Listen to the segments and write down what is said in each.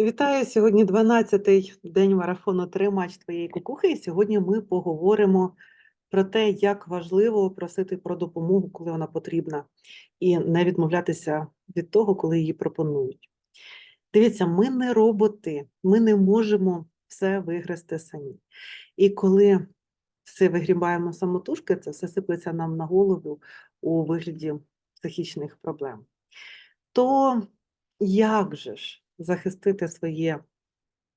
Вітаю! Сьогодні 12-й день марафону «Тримач твоєї кукухи», і сьогодні ми поговоримо про те, як важливо просити про допомогу, коли вона потрібна, і не відмовлятися від того, коли її пропонують. Дивіться, ми не роботи, ми не можемо все вигрести самі. І коли все вигрібаємо самотужки, це все сиплеться нам на голову у вигляді психічних проблем. То як же ж захистити своє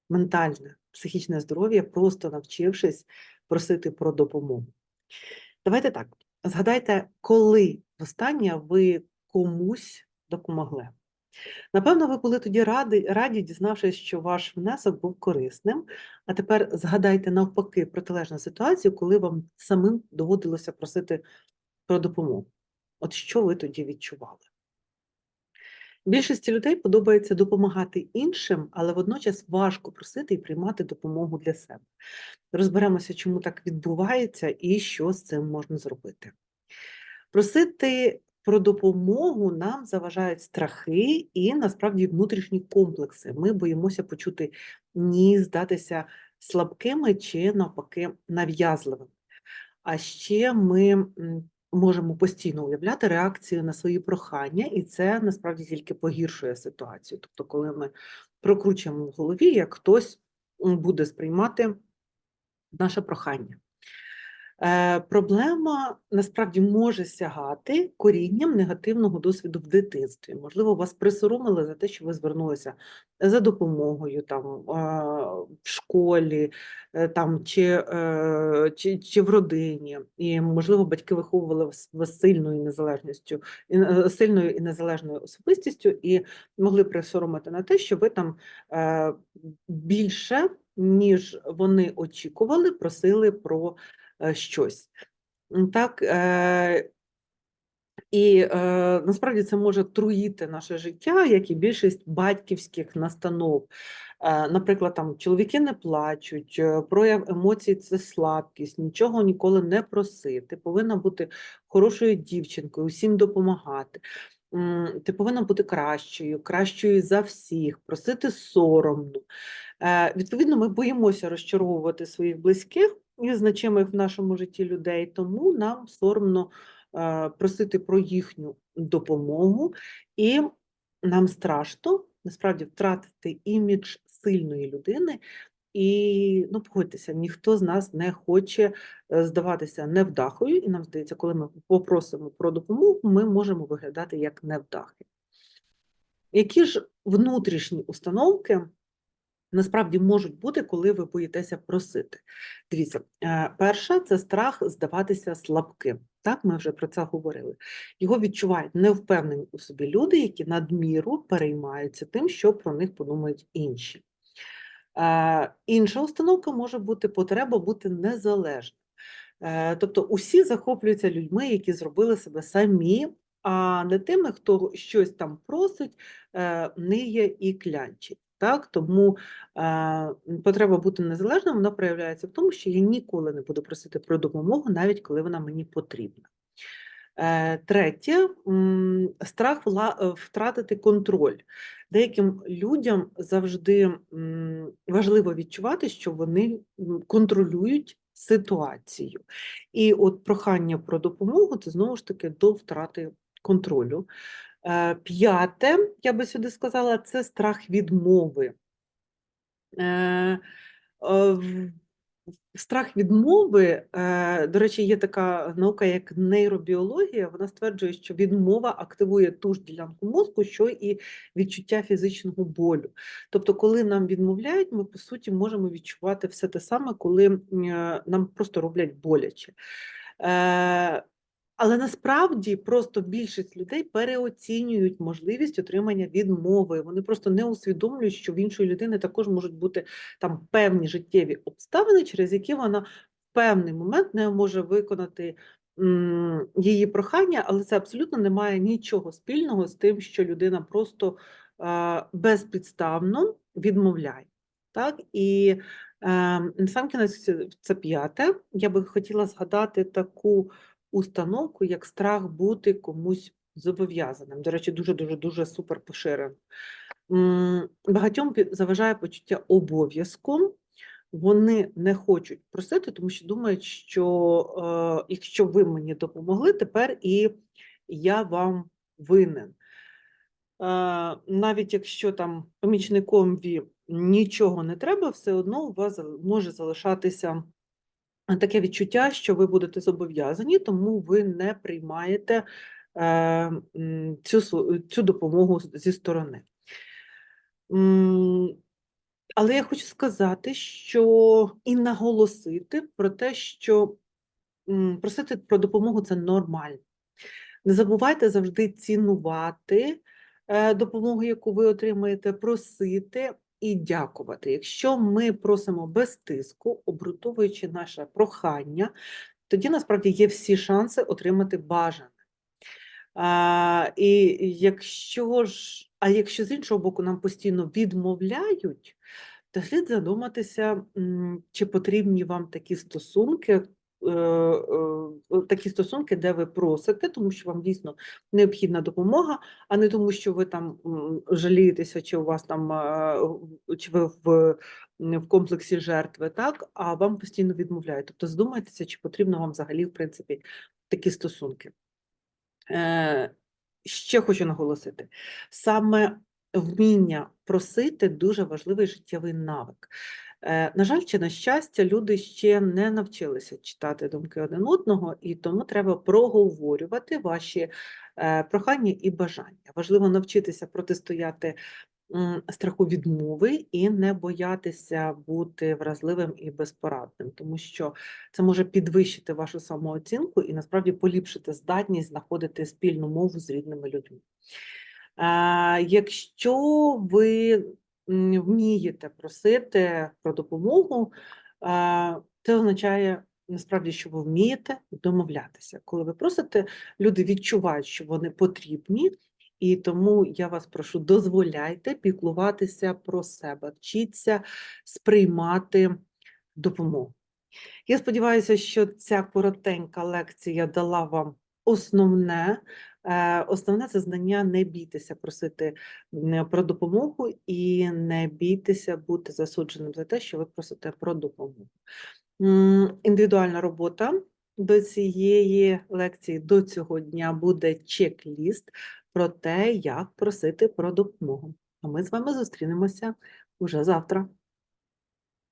ментальне, психічне здоров'я, просто навчившись просити про допомогу? Давайте так, згадайте, коли востаннє ви комусь допомогли. Напевно, ви були тоді раді, раді, дізнавшись, що ваш внесок був корисним, а тепер згадайте навпаки протилежну ситуацію, коли вам самим доводилося просити про допомогу. От що ви тоді відчували? Більшості людей подобається допомагати іншим, але водночас важко просити і приймати допомогу для себе. Розберемося, чому так відбувається і що з цим можна зробити. Просити про допомогу нам заважають страхи і насправді внутрішні комплекси. Ми боїмося почути ні, здатися слабкими чи навпаки нав'язливими. А ще ми можемо постійно уявляти реакцію на свої прохання, і це насправді тільки погіршує ситуацію. Тобто, коли ми прокручуємо в голові, як хтось буде сприймати наше прохання. Е, Проблема насправді може сягати корінням негативного досвіду в дитинстві. Можливо, вас присоромили за те, що ви звернулися за допомогою там в школі, е, там чи, е, чи, чи в родині, і можливо, батьки виховували вас сильною незалежністю, сильною і незалежною особистістю, і могли присоромити на те, що ви там більше ніж вони очікували, просили про щось. Так, і е, насправді це може труїти наше життя, як і більшість батьківських настанов. Е, наприклад, там чоловіки не плачуть, е, прояв емоцій це слабкість, нічого ніколи не просити. Повинна бути хорошою дівчинкою, усім допомагати. Ти повинна бути кращою, кращою за всіх, просити соромно. Е, Відповідно, ми боїмося розчаровувати своїх близьких і значимих в нашому житті людей, тому нам соромно. Е, просити про їхню допомогу, і нам страшно насправді втратити імідж сильної людини. І ну, погодьтеся, ніхто з нас не хоче е, здаватися невдахою, і нам здається, коли ми попросимо про допомогу, ми можемо виглядати як невдахи. Які ж внутрішні установки насправді можуть бути, коли ви боїтеся просити? Дивіться, е, перша це страх здаватися слабким. Так, ми вже про це говорили. Його відчувають невпевнені у собі люди, які надміру переймаються тим, що про них подумають інші. Е, Інша установка може бути потреба бути незалежним. Е, Тобто усі захоплюються людьми, які зробили себе самі, а не тими, хто щось там просить, ниє і клянчить. Так? Тому е, потреба бути незалежним вона проявляється в тому, що я ніколи не буду просити про допомогу, навіть коли вона мені потрібна. Е, Третє страх втратити контроль. Деяким людям завжди важливо відчувати, що вони контролюють ситуацію. І от прохання про допомогу це знову ж таки до втрати контролю. Е, п'яте, я би сюди сказала, це страх відмови. Е, е, страх відмови, до речі, є така наука, як нейробіологія, вона стверджує, що відмова активує ту ж ділянку мозку, що і відчуття фізичного болю. Тобто, коли нам відмовляють, ми по суті можемо відчувати все те саме, коли нам просто роблять боляче. Але насправді просто більшість людей переоцінюють можливість отримання відмови. Вони просто не усвідомлюють, що в іншої людини також можуть бути там певні життєві обставини, через які вона в певний момент не може виконати її прохання, але це абсолютно не має нічого спільного з тим, що людина просто е, безпідставно відмовляє. Так? І на сам кінець це п'яте. Я би хотіла згадати таку установку як страх бути комусь зобов'язаним. До речі, дуже-дуже дуже супер поширено. Багатьом заважає почуття обов'язку. Вони не хочуть просити, тому що думають, що е, якщо ви мені допомогли, тепер і я вам винен. Е, навіть якщо там помічникові нічого не треба, все одно у вас може залишатися таке відчуття, що ви будете зобов'язані, тому ви не приймаєте е, цю, цю допомогу зі сторони. Але я хочу сказати, що і наголосити про те, що просити про допомогу це нормально. Не забувайте завжди цінувати е, допомогу, яку ви отримаєте, просити і дякувати. Якщо ми просимо без тиску, обґрунтовуючи наше прохання, тоді насправді є всі шанси отримати бажане. А, і якщо ж, а якщо з іншого боку нам постійно відмовляють, то слід задуматися, чи потрібні вам такі стосунки, такі стосунки, де ви просите, тому що вам дійсно необхідна допомога, а не тому, що ви там жалієтеся, чи у вас там е, чи ви в, в комплексі жертви, так, а вам постійно відмовляють. Тобто задумайтеся, чи потрібно вам взагалі, в принципі, такі стосунки. Е, Ще хочу наголосити: саме вміння просити дуже важливий життєвий навик. Е, На жаль, чи на щастя, люди ще не навчилися читати думки один одного, і тому треба проговорювати ваші е, прохання і бажання. Важливо навчитися протистояти страху відмови і не боятися бути вразливим і безпорадним, тому що це може підвищити вашу самооцінку і насправді поліпшити здатність знаходити спільну мову з рідними людьми. Якщо ви вмієте просити про допомогу, це означає насправді, що ви вмієте домовлятися. Коли ви просите, люди відчувають, що вони потрібні, і тому я вас прошу, дозволяйте піклуватися про себе, вчіться сприймати допомогу. Я сподіваюся, що ця коротенька лекція дала вам основне. Е, Основне це знання не бійтеся просити про допомогу і не бійтеся бути засудженим за те, що ви просите про допомогу. Індивідуальна робота до цієї лекції, до цього дня буде чек-ліст про те, як просити про допомогу. А ми з вами зустрінемося уже завтра.